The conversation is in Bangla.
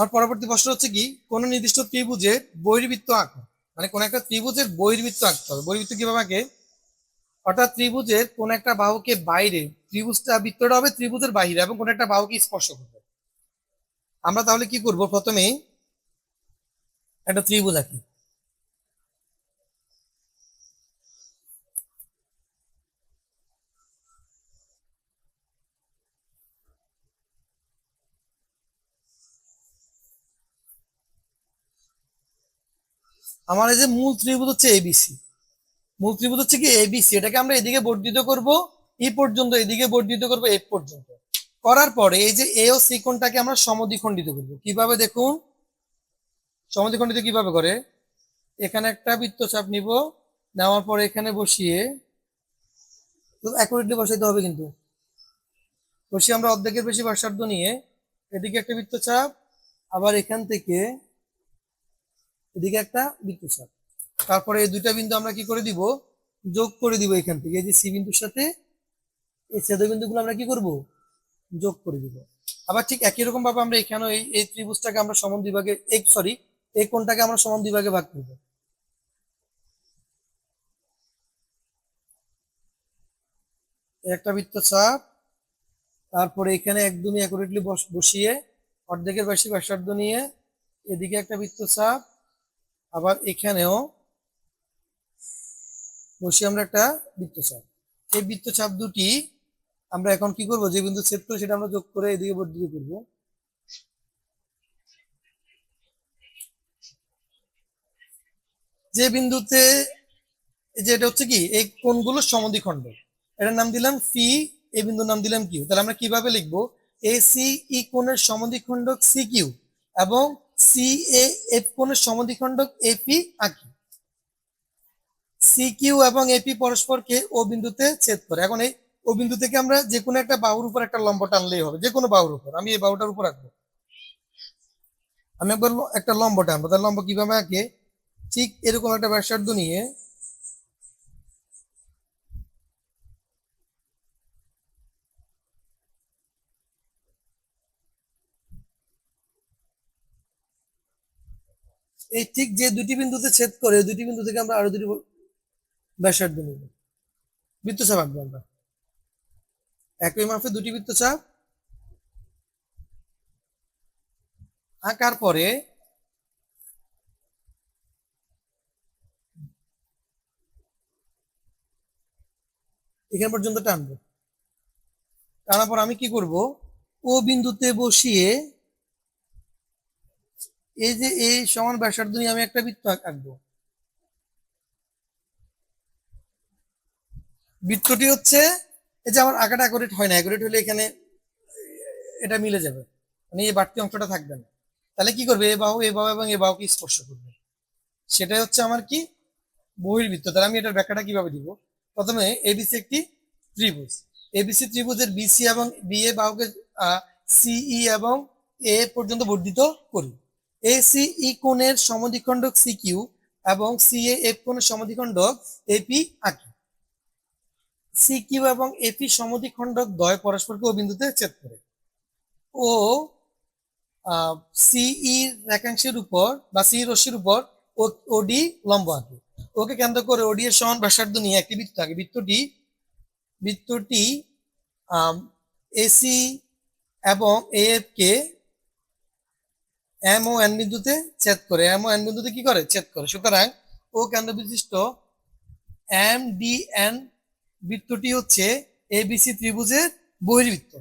আর পরবর্তী প্রশ্ন হচ্ছে কি, কোন নির্দিষ্ট ত্রিভুজের বহির্বৃত্ত আঁকো। মানে কোন একটা ত্রিভুজের বহির্বৃত্ত আঁকতে হবে। বহির্বৃত্ত কীভাবে আঁকে? অর্থাৎ ত্রিভুজের কোন একটা বাহুকে বাইরে, ত্রিভুজটা, বৃত্তটা হবে ত্রিভুজের বাইরে এবং কোন একটা বাহুকে স্পর্শ করবে। আমরা তাহলে কি করব? প্রথমে একটা ত্রিভুজ আঁকি। আমার এই যে মূল ত্রিভুজ হচ্ছে এবিসি মূল ত্রিভুজ হচ্ছে কি? এবিসি এটাকে আমরা এদিকে বর্ধিত করব, ই পর্যন্ত, এদিকে বর্ধিত করব, এফ পর্যন্ত। করার পরে এই যে এ ও সি কোণটাকে আমরা সমদ্বিখণ্ডিত করব। কীভাবে দেখুন? সমদ্বিখণ্ডিত কীভাবে করে? এখানে একটা বৃত্তচাপ নিব, নেওয়ার পরে এখানে বসিয়ে অ্যাকুরেটলি বসাইতে হবে কিন্তু। বসিয়ে আমরা অর্ধেকের বেশি ব্যাসার্ধ নিয়ে, এদিকে একটা বৃত্তচাপ, আবার এখান থেকে এদিকে একটা বৃত্তচাপ তারপরে এই দুইটা বিন্দু আমরা কি করে দিব? যোগ করে দিব এখান থেকে। এই যে সি বিন্দুর সাথে এই ছেদ বিন্দুগুলো আমরা কি করব? যোগ করে দিব। আবার ঠিক একই রকম ভাবে আমরা এখানে এই এই ত্রিভুজটাকে আমরা সমান বিভাগে এই সরি এই কোণটাকে আমরা সমান বিভাগে ভাগ করব। একটা বৃত্তচাপ তারপরে এখানে একদমই অ্যাকুরেটলি বসিয়ে অর্ধেকের বেশি ব্যাসার্ধ নিয়ে এদিকে একটা বৃত্তচাপ আবার এখানেও বসে আমরা একটা বৃত্তচাপ। এই বৃত্তচাপ দুটি আমরা এখন কি করব? যে বিন্দু ছেদ করে সেটা আমরা যোগ করে এদিকে বর্ধিত করব। যে বিন্দুতে যে এটা হচ্ছে কি? এই কোণগুলো সমদ্বিখণ্ড। এটার নাম দিলাম ফি এই বিন্দুর নাম দিলাম কিউ তাহলে আমরা কীভাবে লিখব? এ সি ই কোণের সমদ্বিখণ্ডক সি কিউ এবং সি এ এফ কোণের সমদ্বিখণ্ডক এপি আঁকি। সি কিউ এবং এপি পরস্পরকে ও বিন্দুতে ছেদ করে। এখন এই ও বিন্দু থেকে আমরা যে কোনো একটা বাহুর উপর একটা লম্ব টানলেই হবে যে কোনো বাহুর উপর। আমি এই বাহুটার উপর আঁকবো। আমি একবার একটা লম্ব টানবো। তার লম্ব কীভাবে আঁকে? ঠিক এরকম একটা ব্যাসার্ধ নিয়ে এই ঠিক যে দুটি বিন্দুতে ছেদ করে দুটি বিন্দু থেকে আমরা আরও দুটি ব্যাসার্ধ নিব বৃত্তচাপ আঁকবো আমরা। একই মাপে দুটি বৃত্তচাপ। আঁকার পরে এখান পর্যন্ত টানবো। টানার পর আমি কি করব? ও বিন্দুতে বসিয়ে এই যে এই সমান ব্যাসার্ধ নিয়ে আমি একটা বৃত্ত আঁক- আঁকবো। বৃত্তটি হচ্ছে এই যে আমার আঁকাটা অ্যাকুরেট হয় না, অ্যাকুরেট হলে এখানে এটা মিলে যাবে। মানে এই বাড়তি অংশটা থাকবে না। তাহলে কি করবে? এ বাহু এ বাহু এবং এ বাহুকে স্পর্শ করবে। সেটাই হচ্ছে আমার কি? বহির্বৃত্ত। তাহলে আমি এটার ব্যাখ্যাটা কীভাবে দিব? প্রথমে এবিসি একটি ত্রিভুজ। এবিসি ত্রিভুজের বিসি এবং বি বিএ বাহুকে সিই এবং এ পর্যন্ত বর্ধিত করি। এ সিই কোণের সমদ্বিখণ্ডক সি কিউ এবং সিএ এফ কোণের সমদ্বিখণ্ডক এপি আঁকি। সি কিউ এবং এপি সমদ্বিখণ্ডক দ্বয় পরস্পরকে ও বিন্দুতে ছেদ করে। ও সিই রেখাংশের উপর বা সি রশ্মির উপর ওডি লম্ব আঁকে। ওকে কেন্দ্র করে ওডি এর সমান ব্যাসার্ধ নিয়ে একটি বৃত্ত আঁকে। বৃত্তটি বৃত্তটি এসি এবং এফ কে এম ও এন বিন্দুতে ছেদ করে এম ও এন বিন্দুতে কি করে? ছেদ করে। সুতরাং ও কেন্দ্র বিশিষ্ট এম ডি এন বৃত্তটি হচ্ছে এবিসি ত্রিভুজের বহির্বৃত্ত।